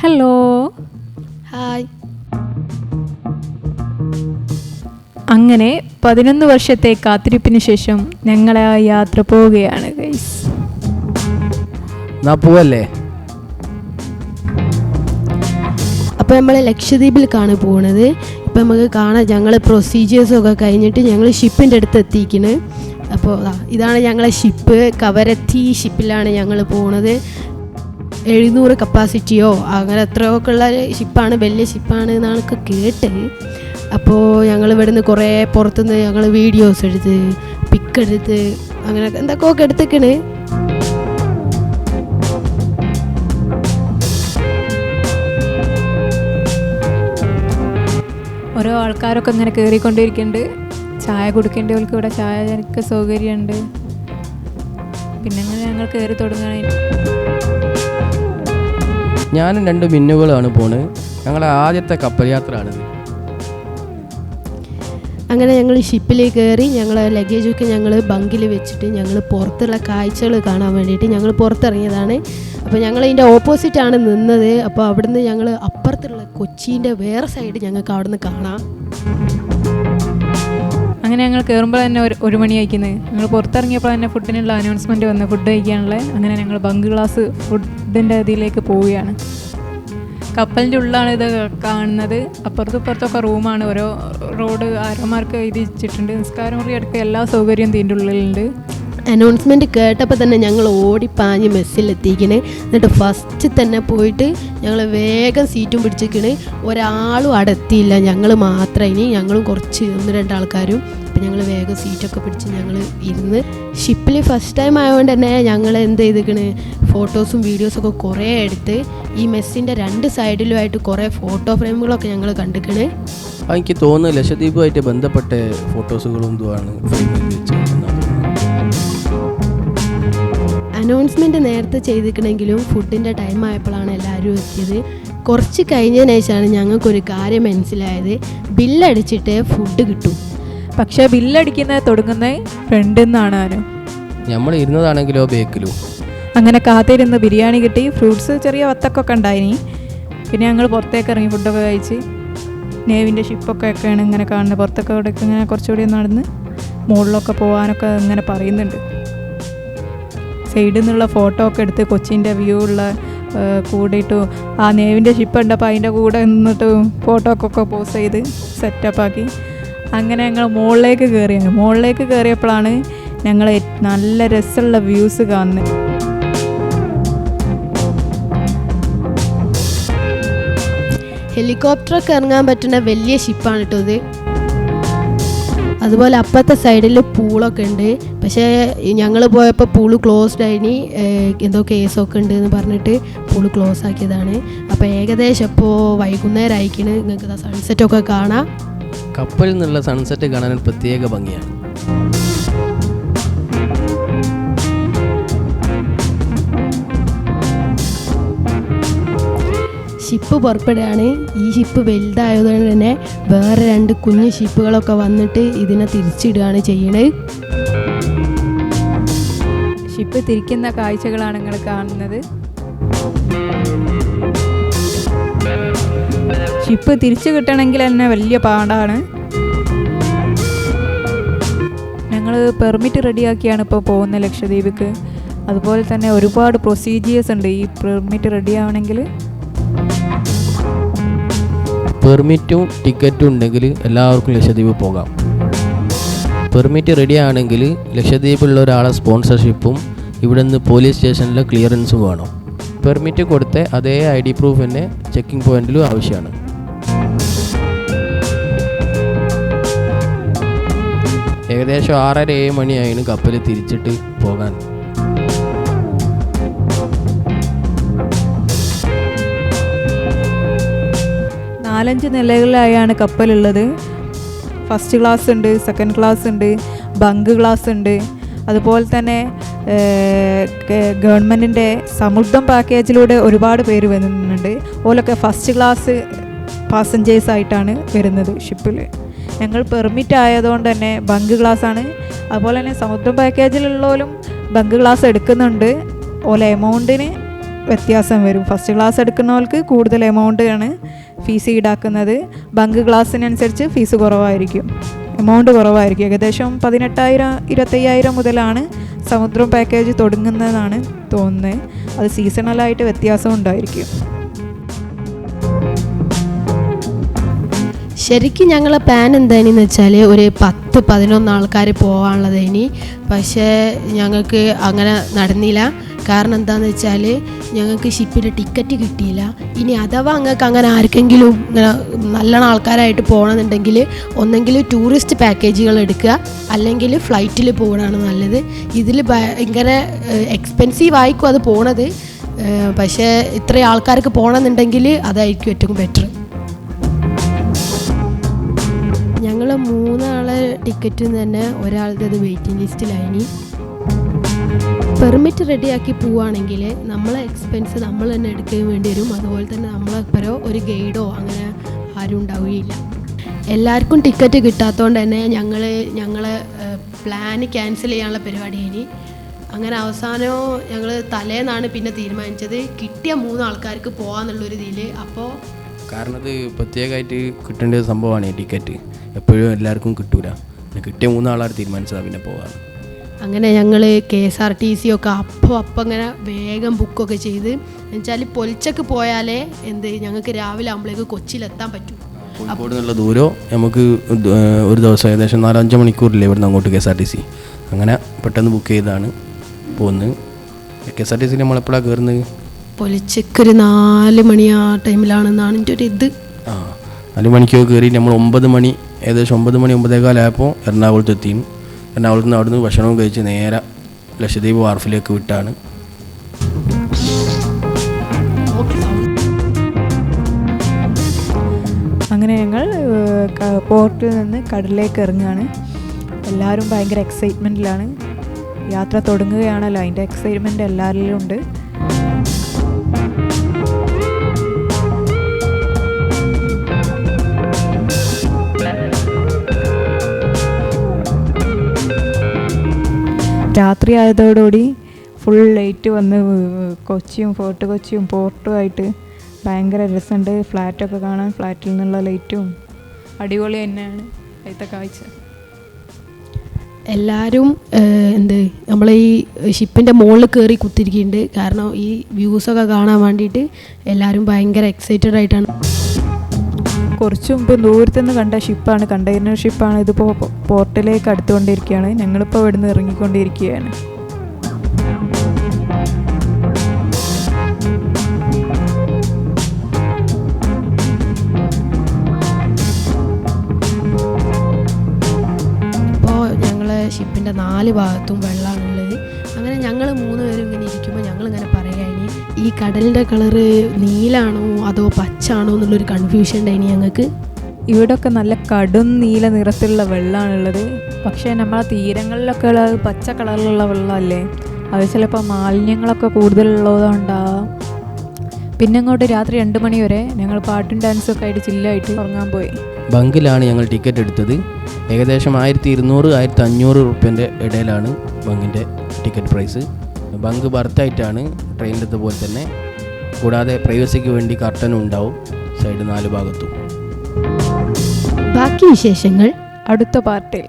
Hello. Hi. അങ്ങനെ പതിനൊന്ന് വർഷത്തെ കാത്തിരിപ്പിന് ശേഷം ഞങ്ങളെ ആ യാത്ര പോവുകയാണ് ഗൈസ് പോവല്ലേ? അപ്പോൾ നമ്മൾ ലക്ഷദ്വീപിലേക്കാണ് പോകുന്നത് ഇപ്പം നമുക്ക് കാണാം ഞങ്ങൾ പ്രൊസീജിയേഴ്സൊക്കെ കഴിഞ്ഞിട്ട് ഞങ്ങൾ ഷിപ്പിന്റെ അടുത്ത് എത്തിക്കണ് അപ്പോൾ ഇതാണ് ഞങ്ങളെ ഷിപ്പ് കവരത്തി ഷിപ്പിലാണ് ഞങ്ങൾ പോകുന്നത് എഴുന്നൂറ് കപ്പാസിറ്റിയോ അങ്ങനെ എത്രയോ ഒക്കെ ഉള്ള ഷിപ്പാണ് വലിയ ഷിപ്പാണ് എന്നാണൊക്കെ കേട്ടത് അപ്പോൾ ഞങ്ങൾ ഇവിടുന്ന് കുറേ പുറത്തുനിന്ന് ഞങ്ങൾ വീഡിയോസ് എടുത്ത് പിക്ക് എടുത്ത് അങ്ങനെ എന്തൊക്കെയൊക്കെ എടുത്തേക്കണ്. ഓരോ ആൾക്കാരൊക്കെ ഇങ്ങനെ കയറിക്കൊണ്ടിരിക്കുന്നുണ്ട് ചായ കുടിക്കേണ്ടവർക്ക് ഇവിടെ ചായ എനിക്ക് സൗകര്യമുണ്ട്. പിന്നെ ഞങ്ങൾ കയറി തുടങ്ങുകയാണ്. ഞാനും രണ്ട് മിന്നുകളാണ് പോണ്. ഞങ്ങളെ ആദ്യത്തെ കപ്പൽ യാത്രയാണിത്. അങ്ങനെ ഞങ്ങൾ ഷിപ്പിൽ കയറി ഞങ്ങൾ ലഗേജൊക്കെ ഞങ്ങൾ ബങ്കിൽ വെച്ചിട്ട് ഞങ്ങൾ പുറത്തുള്ള കാഴ്ചകൾ കാണാൻ വേണ്ടിയിട്ട് ഞങ്ങൾ പുറത്തിറങ്ങിയതാണ്. അപ്പോൾ ഞങ്ങൾ അതിന്റെ ഓപ്പോസിറ്റാണ് നിന്നത്. അപ്പോൾ അവിടുന്ന് ഞങ്ങൾ അപ്പുറത്തുള്ള കൊച്ചീന്റെ വേറെ സൈഡ് ഞങ്ങൾക്ക് അവിടുന്ന് കാണാം. അങ്ങനെ ഞങ്ങൾ കയറുമ്പോൾ തന്നെ ഒരു ഒരു മണി കഴിക്കുന്നത് ഞങ്ങൾ പുറത്തിറങ്ങിയപ്പോൾ തന്നെ ഫുഡിനുള്ള അനൗൺസ്മെന്റ് വന്ന് ഫുഡ് കഴിക്കാനുള്ള അങ്ങനെ ഞങ്ങൾ ബങ്ക് ക്ലാസ് ഫുഡിന്റെ ഇതിലേക്ക് പോവുകയാണ്. കപ്പലിന്റെ ഉള്ളാണ് ഇത് കാണുന്നത്. അപ്പുറത്തും ഇപ്പുറത്തൊക്കെ റൂമാണ്. ഓരോ റോഡ് ആരോമാർക്ക് എഴുതി വെച്ചിട്ടുണ്ട്. നിസ്കാരം മുറി അടക്കം എല്ലാ സൗകര്യവും ഇതിന്റെ ഉള്ളിലുണ്ട്. അനൗൺസ്മെന്റ് കേട്ടപ്പോൾ തന്നെ ഞങ്ങൾ ഓടി ഓടിപ്പാഞ്ഞ് മെസ്സിലെത്തിക്കണേ എന്നിട്ട് ഫസ്റ്റ് തന്നെ പോയിട്ട് ഞങ്ങൾ വേഗം സീറ്റും പിടിച്ചിരിക്കണേ ഒരാളും അടുത്തിയില്ല ഞങ്ങൾ മാത്രം ഇനി ഞങ്ങളും കുറച്ച് ഒന്ന് രണ്ടാൾക്കാരും അപ്പം ഞങ്ങൾ വേഗം സീറ്റൊക്കെ പിടിച്ച് ഞങ്ങൾ ഇരുന്ന് ഷിപ്പിൽ ഫസ്റ്റ് ടൈം ആയതുകൊണ്ട് തന്നെ ഞങ്ങൾ എന്ത് ചെയ്തിക്കണ്? ഫോട്ടോസും വീഡിയോസൊക്കെ കുറേ എടുത്ത് ഈ മെസ്സിന്റെ രണ്ട് സൈഡിലുമായിട്ട് കുറേ ഫോട്ടോ ഫ്രെയിമുകളൊക്കെ ഞങ്ങൾ കണ്ടിക്കണ്. എനിക്ക് തോന്നുന്നു ലക്ഷദ്വീപുമായിട്ട് ബന്ധപ്പെട്ട ഫോട്ടോസുകളും ഇതുമാണ് അനൗൺസ്മെന്റ് നേരത്തെ ചെയ്തിക്കണമെങ്കിലും ഫുഡിന്റെ ടൈം ആയപ്പോഴാണ് എല്ലാവരും എത്തിയത്. കുറച്ച് കഴിഞ്ഞതിന് ശേഷമാണ് ഞങ്ങൾക്കൊരു കാര്യം മനസ്സിലായത്. ബില്ലടിച്ചിട്ട് ഫുഡ് കിട്ടും. പക്ഷേ ബില്ലടിക്കുന്നത് തുടങ്ങുന്നത് ഫ്രണ്ടിൽ നിന്നാണ് നമ്മൾ ഇരുന്നതാണെങ്കിലോ ബേക്കിലോ. അങ്ങനെ കാത്തിരുന്ന് ബിരിയാണി കിട്ടി ഫ്രൂട്ട്സ് ചെറിയ വത്തക്കൊക്കെ ഉണ്ടായിനി. പിന്നെ ഞങ്ങൾ പുറത്തേക്ക് ഇറങ്ങി ഫുഡൊക്കെ കഴിച്ച് നേവിന്റെ ഷിപ്പൊക്കെ ഒക്കെയാണ് ഇങ്ങനെ കാണുന്നത്. പുറത്തൊക്കെ ഇവിടെയൊക്കെ ഇങ്ങനെ കുറച്ചുകൂടി നടന്ന് മുകളിലൊക്കെ പോകാനൊക്കെ ഇങ്ങനെ പറയുന്നുണ്ട്. സൈഡിൽ നിന്നുള്ള ഫോട്ടോ ഒക്കെ എടുത്ത് കൊച്ചിന്റെ വ്യൂ ഉള്ള കൂടെ കൂടിയിട്ടു ആ നേവിന്റെ ഷിപ്പ് ഉണ്ടപ്പോൾ അതിന്റെ കൂടെ നിന്നിട്ട് ഫോട്ടോക്കൊക്കെ പോസ്റ്റ് ചെയ്ത് സെറ്റപ്പാക്കി അങ്ങനെ ഞങ്ങൾ മുകളിലേക്ക് കയറിയാണ് മുകളിലേക്ക് കയറിയപ്പോഴാണ് ഞങ്ങൾ നല്ല രസമുള്ള വ്യൂസ് കാണുന്നത് ഹെലികോപ്റ്ററൊക്കെ ഇറങ്ങാൻ പറ്റുന്ന വലിയ ഷിപ്പാണ് കേട്ടോ ഇത്. അതുപോലെ അപ്പുറത്തെ സൈഡിൽ പൂളൊക്കെ ഉണ്ട്. പക്ഷേ ഞങ്ങൾ പോയപ്പോൾ പൂൾ ക്ലോസ്ഡ് ആയിനി. എന്തോ കേസൊക്കെ ഉണ്ട് എന്ന് പറഞ്ഞിട്ട് പൂൾ ക്ലോസ് ആക്കിയതാണ്. അപ്പോൾ ഏകദേശം ഇപ്പോൾ വൈകുന്നേരം ആയിക്കണ് നിങ്ങൾക്ക് സൺസെറ്റൊക്കെ കാണാം. കപ്പലിൽ നിന്നുള്ള സൺസെറ്റ് കാണാൻ ഒരു പ്രത്യേക ഭംഗിയാണ്. ഷിപ്പ് പുറപ്പെടുകയാണ്. ഈ ഷിപ്പ് വലുതായതുകൊണ്ട് തന്നെ വേറെ രണ്ട് കുഞ്ഞു ഷിപ്പുകളൊക്കെ വന്നിട്ട് ഇതിനെ തിരിച്ചിടുകയാണ് ചെയ്യണത് ഷിപ്പ് തിരിക്കുന്ന കാഴ്ചകളാണ് നിങ്ങൾ കാണുന്നത്. ഷിപ്പ് തിരിച്ചു കിട്ടണമെങ്കിൽ തന്നെ വലിയ പാടാണ്. ഞങ്ങൾ പെർമിറ്റ് റെഡിയാക്കിയാണ് ഇപ്പോൾ പോകുന്നത് ലക്ഷദ്വീപിക്ക്. അതുപോലെ തന്നെ ഒരുപാട് പ്രൊസീജിയേഴ്സ് ഉണ്ട്. ഈ പെർമിറ്റ് റെഡി ആവണമെങ്കിൽ പെർമിറ്റും ടിക്കറ്റും ഉണ്ടെങ്കിൽ എല്ലാവർക്കും ലക്ഷദ്വീപ് പോകാം. പെർമിറ്റ് റെഡി ആണെങ്കിൽ ലക്ഷദ്വീപിലുള്ള ഒരാളെ സ്പോൺസർഷിപ്പും ഇവിടെ നിന്ന് പോലീസ് സ്റ്റേഷനിലെ ക്ലിയറൻസും വേണം. പെർമിറ്റ് കൊടുത്ത അതേ ഐ ഡി പ്രൂഫ് തന്നെ ചെക്കിംഗ് പോയിന്റിലും ആവശ്യമാണ്. ഏകദേശം ആറര ഏഴ് മണിയായിരുന്നു കപ്പൽ തിരിച്ചിട്ട് പോകാൻ. നാലഞ്ച് നിലകളിലായാണ് കപ്പലുള്ളത്. ഫസ്റ്റ് ക്ലാസ് ഉണ്ട് സെക്കൻഡ് ക്ലാസ് ഉണ്ട് ബങ്ക് ക്ലാസ് ഉണ്ട്. അതുപോലെ തന്നെ ഗവൺമെന്റിന്റെ സമുദ്രം പാക്കേജിലൂടെ ഒരുപാട് പേര് വരുന്നുണ്ട്. ഓലൊക്കെ ഫസ്റ്റ് ക്ലാസ് പാസഞ്ചേഴ്സ് ആയിട്ടാണ് വരുന്നത് ഷിപ്പിൽ ഞങ്ങൾ പെർമിറ്റ് ആയതുകൊണ്ട് തന്നെ ബങ്ക് ക്ലാസ് ആണ്. അതുപോലെ തന്നെ സമുദ്രം പാക്കേജിലുള്ളവരും ബങ്ക് ക്ലാസ് എടുക്കുന്നുണ്ട്. ഓല എമൗണ്ടിന് വ്യത്യാസം വരും. ഫസ്റ്റ് ക്ലാസ് എടുക്കുന്നവർക്ക് കൂടുതൽ എമൗണ്ട് ആണ് ഫീസ് ഈടാക്കുന്നത്. ബങ്ക് ക്ലാസ്സിനനുസരിച്ച് ഫീസ് കുറവായിരിക്കും. എമൗണ്ട് കുറവായിരിക്കും. ഏകദേശം പതിനെട്ടായിരം ഇരുപത്തയ്യായിരം മുതലാണ് സമുദ്രം പാക്കേജ് തുടങ്ങുന്നതാണ് തോന്നുന്നത്. അത് സീസണലായിട്ട് വ്യത്യാസം ഉണ്ടായിരിക്കും. ശരിക്കും ഞങ്ങളെ പ്ലാൻ എന്താണെന്ന് വെച്ചാൽ ഒരു പത്ത് പതിനൊന്ന് ആൾക്കാർ പോകാനുള്ളത് ഇനി. പക്ഷേ ഞങ്ങൾക്ക് അങ്ങനെ നടന്നില്ല. കാരണം എന്താണെന്ന് വെച്ചാൽ ഞങ്ങൾക്ക് ഷിപ്പിന്റെ ടിക്കറ്റ് കിട്ടിയില്ല. ഇനി അഥവാ ഞങ്ങൾക്ക് അങ്ങനെ ആർക്കെങ്കിലും ഇങ്ങനെ നല്ലോണം ആൾക്കാരായിട്ട് പോകണമെന്നുണ്ടെങ്കിൽ ഒന്നെങ്കിൽ ടൂറിസ്റ്റ് പാക്കേജുകൾ എടുക്കുക. അല്ലെങ്കിൽ ഫ്ലൈറ്റിൽ പോകണമാണ് നല്ലത്. ഇതിൽ ഭയങ്കര എക്സ്പെൻസീവ് ആയിരിക്കും അത് പോണത്. പക്ഷേ ഇത്രയും ആൾക്കാർക്ക് പോകണമെന്നുണ്ടെങ്കിൽ അതായിരിക്കും ഏറ്റവും ബെറ്റർ മൂന്നാളെ നിന്ന് തന്നെ ഒരാളുടെ അത് വെയിറ്റിംഗ് ലിസ്റ്റിലായിനി പെർമിറ്റ് റെഡിയാക്കി പോവുകയാണെങ്കിൽ നമ്മളെ എക്സ്പെൻസ് നമ്മൾ തന്നെ എടുക്കാൻ വേണ്ടി വരും. അതുപോലെ തന്നെ നമ്മളെ പരോ ഒരു ഗൈഡോ അങ്ങനെ ആരും ഉണ്ടാവുകയില്ല. എല്ലാവർക്കും ടിക്കറ്റ് കിട്ടാത്തതുകൊണ്ട് തന്നെ ഞങ്ങൾ ഞങ്ങളെ പ്ലാന് ക്യാൻസൽ ചെയ്യാനുള്ള പരിപാടി ഇനി. അങ്ങനെ അവസാനം ഞങ്ങൾ തലേന്നാണ് പിന്നെ തീരുമാനിച്ചത്. കിട്ടിയ മൂന്ന് ആൾക്കാർക്ക് പോകാന്നുള്ളൊരു ഇതിൽ അപ്പോൾ കാരണം അത് പ്രത്യേകമായിട്ട് കിട്ടേണ്ട സംഭവമാണ് ടിക്കറ്റ് എപ്പോഴും എല്ലാവർക്കും കിട്ടൂല. കിട്ടിയ മൂന്നാളാർ തീരുമാനിച്ചതാണ് പിന്നെ പോകാറ് അങ്ങനെ ഞങ്ങൾ K S R T C ഒക്കെ അപ്പം അപ്പം അങ്ങനെ വേഗം ബുക്കൊക്കെ ചെയ്ത്. എന്നുവെച്ചാൽ പൊലിച്ചക്ക് പോയാലേ എന്ത് ഞങ്ങൾക്ക് രാവിലെ ആകുമ്പോഴേക്ക് കൊച്ചിയിലെത്താൻ പറ്റും. കോഴിക്കോട് നിന്നുള്ള ദൂരം നമുക്ക് ഒരു ദിവസം ഏകദേശം നാലഞ്ച് മണിക്കൂറില്ലേ ഇവിടുന്ന് അങ്ങോട്ട് K S R T C. അങ്ങനെ പെട്ടെന്ന് ബുക്ക് ചെയ്താണ് പോകുന്നത് കെ എസ് ആർ ടി സിയിൽ നമ്മളെപ്പോഴാണ് കയറുന്നത് പൊലിച്ചക്ക് ഒരു നാല് മണി ആ ടൈമിലാണെന്നാണ് എന്റെ ഒരു ഇത്. ആ നാല് മണിക്കൊക്കെ കയറി നമ്മൾ ഒമ്പത് മണി ഏകദേശം ഒമ്പത് മണി ഒമ്പതേകാലായപ്പോൾ എറണാകുളത്ത് എത്തി. എറണാകുളത്ത് നിന്ന് അവിടുന്ന് ഭക്ഷണവും കഴിച്ച് നേരെ ലക്ഷദ്വീപ് വാർഫിലേക്ക് വിട്ടാണ്. അങ്ങനെ ഞങ്ങൾ പോർട്ടിൽ നിന്ന് കടലിലേക്ക് ഇറങ്ങുകയാണ് എല്ലാവരും ഭയങ്കര എക്സൈറ്റ്മെന്റിലാണ് യാത്ര തുടങ്ങുകയാണല്ലോ. അതിന്റെ എക്സൈറ്റ്മെന്റ് എല്ലാവരിലും ഉണ്ട്. രാത്രി ആയതോടുകൂടി ഫുൾ ലൈറ്റ് വന്ന് കൊച്ചിയും ഫോർട്ട് കൊച്ചിയും പോർട്ടുമായിട്ട് ഭയങ്കര രസമുണ്ട്. ഫ്ലാറ്റൊക്കെ കാണാൻ ഫ്ലാറ്റിൽ നിന്നുള്ള ലൈറ്റും അടിപൊളി തന്നെയാണ് അതിലത്തെ കാഴ്ച. എല്ലാവരും എന്ത് നമ്മൾ ഈ ഷിപ്പിന്റെ മുകളിൽ കയറി കുത്തിരിക്കുന്നുണ്ട് കാരണം ഈ വ്യൂസൊക്കെ കാണാൻ വേണ്ടിയിട്ട് എല്ലാവരും ഭയങ്കര എക്സൈറ്റഡ് ആയിട്ടാണ്. കുറച്ച് മുമ്പ് ദൂരത്തു നിന്ന് കണ്ട ഷിപ്പാണ് കണ്ടെയ്നർ ഷിപ്പാണ് ഇതിപ്പോൾ പോർട്ടിലേക്ക് അടുത്തുകൊണ്ടിരിക്കുകയാണ്. ഞങ്ങളിപ്പോൾ ഇവിടുന്ന് ഇറങ്ങിക്കൊണ്ടിരിക്കുകയാണ്. ഇപ്പോൾ ഞങ്ങൾ ഷിപ്പിന്റെ നാല് ഭാഗത്തും അങ്ങനെ ഞങ്ങൾ മൂന്ന് പേരും ഇങ്ങനെ ഇരിക്കുമ്പോൾ ഞങ്ങൾ ഇങ്ങനെ പറയാം ഇനി ഈ കടലിന്റെ കളറ് നീലാണോ അതോ പച്ചാണോ എന്നുള്ളൊരു കൺഫ്യൂഷൻ ഉണ്ടായിനി ഞങ്ങൾക്ക് ഇവിടെയൊക്കെ നല്ല കടും നീല നിറത്തിലുള്ള വെള്ളമാണുള്ളത് പക്ഷേ നമ്മളെ തീരങ്ങളിലൊക്കെ ഉള്ളത് പച്ച കളറിലുള്ള വെള്ളമല്ലേ? അത് ചിലപ്പോൾ മാലിന്യങ്ങളൊക്കെ കൂടുതലുള്ളതുകൊണ്ടാവാം പിന്നെ അങ്ങോട്ട് രാത്രി രണ്ട് മണി വരെ ഞങ്ങൾ പാട്ടും ഡാൻസും ഒക്കെ ആയിട്ട് ചില്ലായിട്ട് ഉറങ്ങാൻ പോയി. ബങ്കിലാണ് ഞങ്ങൾ ടിക്കറ്റ് എടുത്തത്. ഏകദേശം ആയിരത്തി ഇരുന്നൂറ് ആയിരത്തി അഞ്ഞൂറ് റുപ്യന്റെ ഇടയിലാണ് ബങ്കിന്റെ ടിക്കറ്റ് പ്രൈസ്. ബങ്ക് ബർത്തായിട്ടാണ് ട്രെയിനിലത്തെ പോലെ തന്നെ. കൂടാതെ പ്രൈവസിക്ക് വേണ്ടി കർട്ടനും ഉണ്ടാവും സൈഡ് നാല് ഭാഗത്തും. ബാക്കി വിശേഷങ്ങൾ അടുത്ത പാർട്ടിൽ.